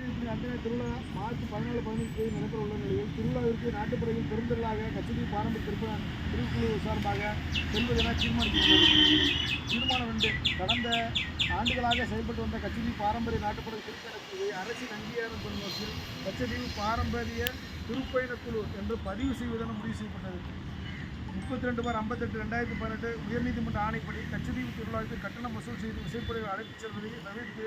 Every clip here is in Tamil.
அன்றைய திருவிழா மார்ச் பதினாலு பதினஞ்சு தேதி நடைபெற உள்ள நிலையில் திருவிழாவிற்கு நாட்டுப்படையில் பெருந்திரளாக கச்சேரி பாரம்பரிய திருப்ப திருக்குழு சார்பாக செல்வதென தீர்மானிக்கப்பட்டது. தீர்மானம் ரெண்டு கடந்த ஆண்டுகளாக செயல்பட்டு வந்த கச்சேரி பாரம்பரிய நாட்டுப்படை திருக்கணக்கு அரசின் அங்கீகாரம் பெறும் வகையில் கச்சேரி பாரம்பரிய திருப்பயணக்குழு என்று பதிவு செய்வதென முடிவு செய்யப்பட்டது. முப்பத்தி ரெண்டு பார் ஐம்பத்தெட்டு ரெண்டாயிரத்தி பதினெட்டு உயர்நீதிமன்ற ஆணைப்படி கச்சதீவு திருவிழாவுக்கு கட்டணம் வசூல் செய்து விசைப்படையை அழைத்துச் செல்வதை தவிர்த்து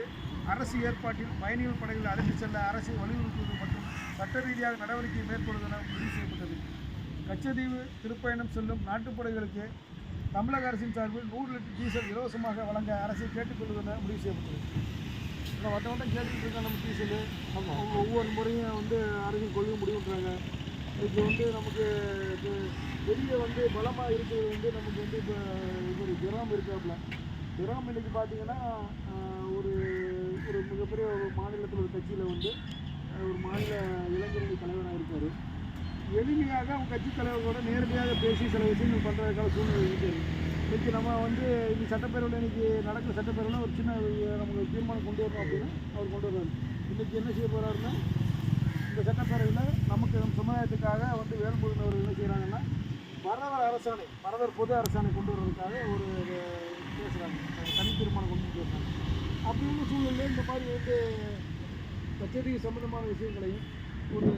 அரசு ஏற்பாட்டில் பயணிகள் படைகளை அழைத்துச் செல்ல அரசை வலியுறுத்துவது மற்றும் சட்ட ரீதியாக நடவடிக்கை மேற்கொள்வதென முடிவு செய்யப்பட்டது. கச்சதீவு திருப்பயணம் செல்லும் நாட்டுப்படைகளுக்கு தமிழக அரசின் சார்பில் நூறு லிட்டர் டீசல் இலவசமாக வழங்க அரசை கேட்டுக்கொள்வதென முடிவு செய்யப்பட்டது. இல்லை வட்ட வட்டம் கேட்டுக்கிட்டு இருக்காங்க நம்ம டீசலு. அவங்க ஒவ்வொரு முறையும் வந்து அரசின் கொள்கை முடிவுன்றாங்க இது வந்து நமக்கு வெளியே வந்து பலமாக இருக்கிறது வந்து நமக்கு வந்து இப்போ இவர் திராம் இருக்காப்புல. திராம் இன்னைக்கு பார்த்தீங்கன்னா ஒரு ஒரு மிகப்பெரிய ஒரு மாநிலத்தில் ஒரு கட்சியில் வந்து ஒரு மாநில இளைஞரணி தலைவராக இருக்கார். எளிமையாக அவங்க கட்சி தலைவர்களோட நேரடியாக பேசி சில விஷயங்கள் பண்ணுறதுக்கான சூழ்நிலை இருக்குது இன்றைக்கி நம்ம வந்து இன்னைக்கு சட்டப்பேரவையில் இன்றைக்கி நடக்கிற சட்டப்பேரவையில் ஒரு சின்ன நமக்கு தீர்மானம் கொண்டு வரணும் அப்படின்னு அவர் கொண்டு வர்றாரு. இன்றைக்கி என்ன செய்ய போகிறாருன்னா இந்த சட்டப்பேரவையில் நமக்கு வந்து வேல்முருகன் அவர்கள் என்ன செய்கிறாங்கன்னா மறவர் அரசாணை மறவர் பொது அரசாணை கொண்டு வர்றதுக்காக ஒரு பேசுகிறாங்க தனி தீர்மானம் கொண்டு வந்து பேசுகிறாங்க அப்படின்னு சூழ்நிலையில் இந்த மாதிரி வந்து கச்சேரி சம்பந்தமான விஷயங்களையும் ஒரு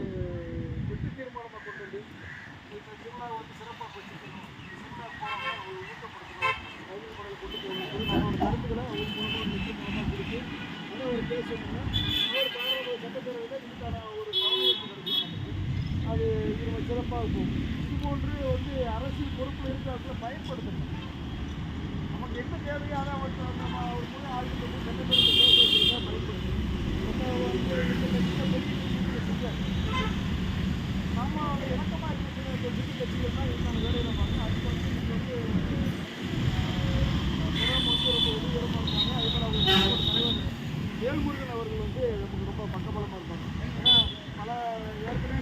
வெற்றி தீர்மானமாக கொண்டு வந்து இந்த திருவிழா வந்து சிறப்பாக வச்சுக்கணும். இந்த திருவிழா ஒரு ஊக்கப்படுத்தணும். ரயில் கொண்டு போகணும் நம்மளோட கருத்துக்களை அவங்க மூலமாக வெற்றி மூலமாக கொடுத்து அதை ஒரு பேசணும்னா ஒரு சட்டப்பேரவையில் இதுக்கான ஒரு கவனிப்பு கிடைக்கும் நமக்கு அது இது ரொம்ப சிறப்பாக இருக்கும். இது போன்று வந்து அரசியல் பொறுப்பில் இருக்கிற பயன்படுத்தணும் நமக்கு என்ன தேவையோ அதை வந்து நம்ம ஒரு முழு ஆளுநர் வந்து பயன்படுத்தணும் நம்ம வந்து நம்ம இணக்கமாக இருக்கிற இந்த சிறு கட்சிகள் பார்க்கணும் அதுக்கு வந்து வந்து புறம் வந்து ரொம்ப உதவிகரமாக இருப்பாங்க அதே போல் அவங்க தலைவர் வேல்முருகன் அவர்கள் வந்து நமக்கு ரொம்ப பக்கபலமாக இருப்பாங்க ஏன்னா பல ஏற்கனவே